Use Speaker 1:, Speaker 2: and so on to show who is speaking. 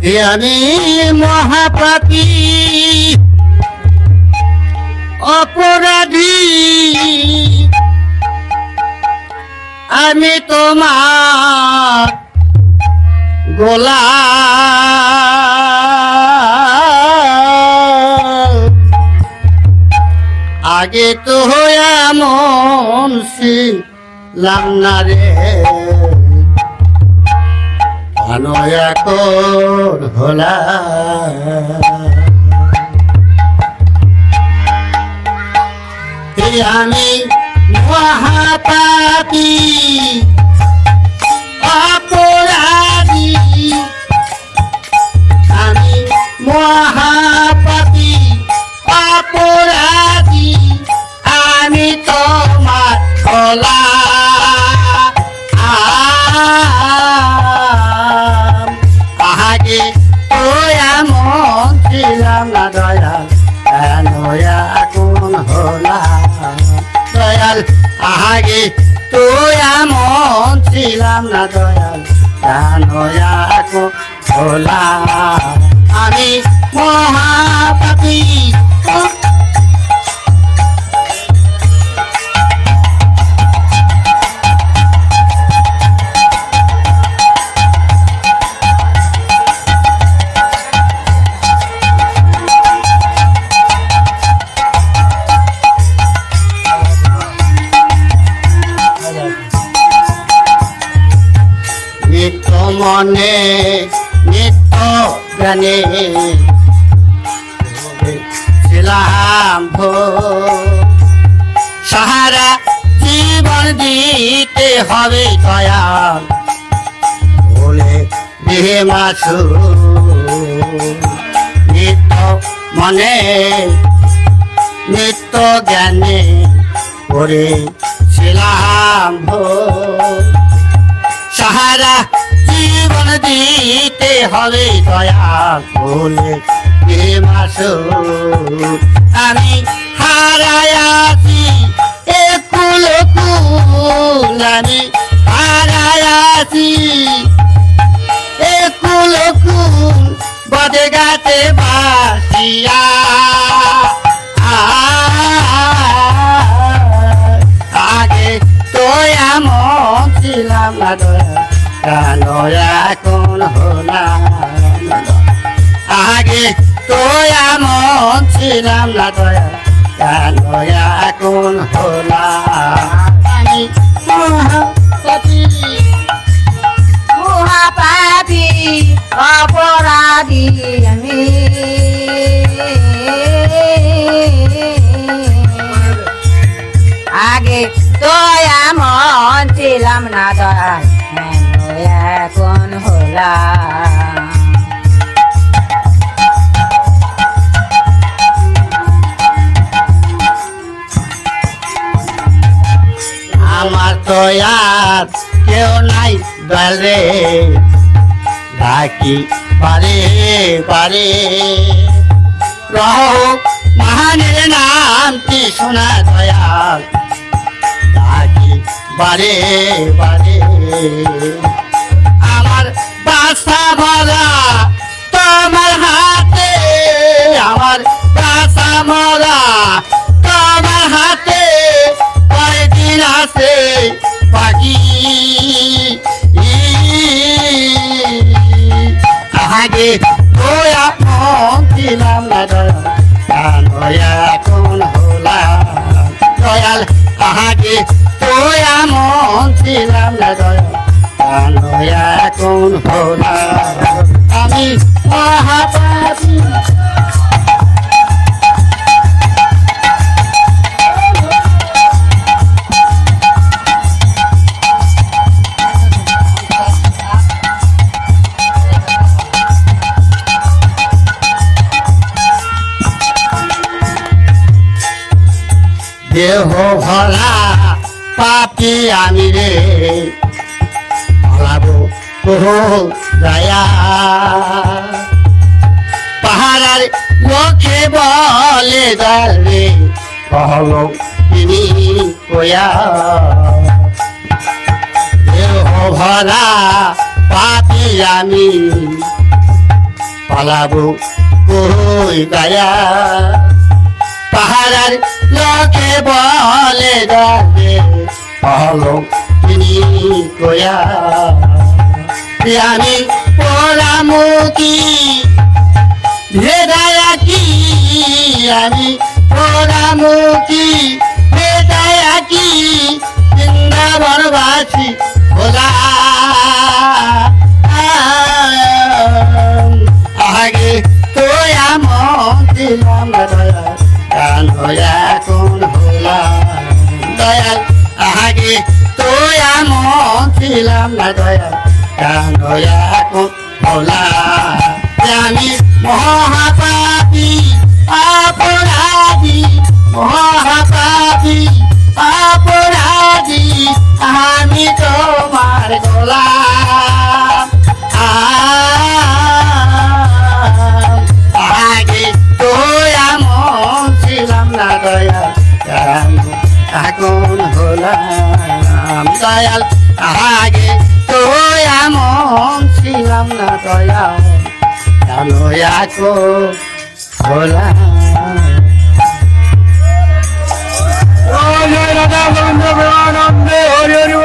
Speaker 1: আমি মহাপাপী অপরাধী আমি তোমার গোলা আগে তো এমন ছিলাম না রে। এখন হলা এই আমি মহাপাপী অপরাধী। আমি মহাপাপী না দয়াল জানো হলাম আমি মহাপাপী। মনে নিত্য জ্ঞানে ছিলাম সাহারা জীবন দিতে হবে দয়াল। বলে দেহে মাছু। নিত্য মনে নিত্য জ্ঞানে করে ছিলাম ভোর। সাহারা দিতে হবে দয়া বলে আমি হারায়াছি এ কুল কুল আমি হারায়াছি এ কুল কুল বদে গাতে বাসিয়া। আগে তো এমন ছিলাম না দয়া এখন হলাম। আগে তো এমন ছিলাম না দয়া, কেন এখন হলাম? আমি। মহাপতি
Speaker 2: আগে তো এমন ছিলাম না কেন হলাম
Speaker 1: আমার তো আর কেউ নাই দলে ডাকি, পারে পারে। রহ, মহানের নামটি শোনা দয়াল। ডাকি বারে বারে ভরা তোমার আমার বাসা মরা। তোমার হাতে কয়দিন আছে পাখি আগে তোয়া মন দয়া এখন হলাম দয়াল, আগে তোয়া মন ছিলাম না দয়া এখন হলাম আমি দেহ ভরা পাপি আমি রে। পালাবো বহু দয়া। পাহাড়ার লোকে বলে দলে কহল তিনি কয়া? ভরা পাপি আমি, পালাবো কই গায়া পাহাড়ার লোকে বলে যাবে হলো আমি পোড়ামুখী ভেদায়া কি? আমি পোড়ামুখী ভেদায়া কি? বৃন্দাবনবাসী ভোলা আগে তো এমন ছিলাম না দয়াল গান হয়া কোন হলা দয়াল, আগে তো এমন ছিলাম না হয়া কোন হলা আমি মহাপাপী অপরাধী মহাপাপী অপরাধী আমি তোমার গোলাম আগে তো এমন ছিলাম না দয়াল এখন হলাম দয়াল আগে তোয় আমন ছিলাম না দয়াল। জানো ভোলা। ও জয় রাধা হরি হরি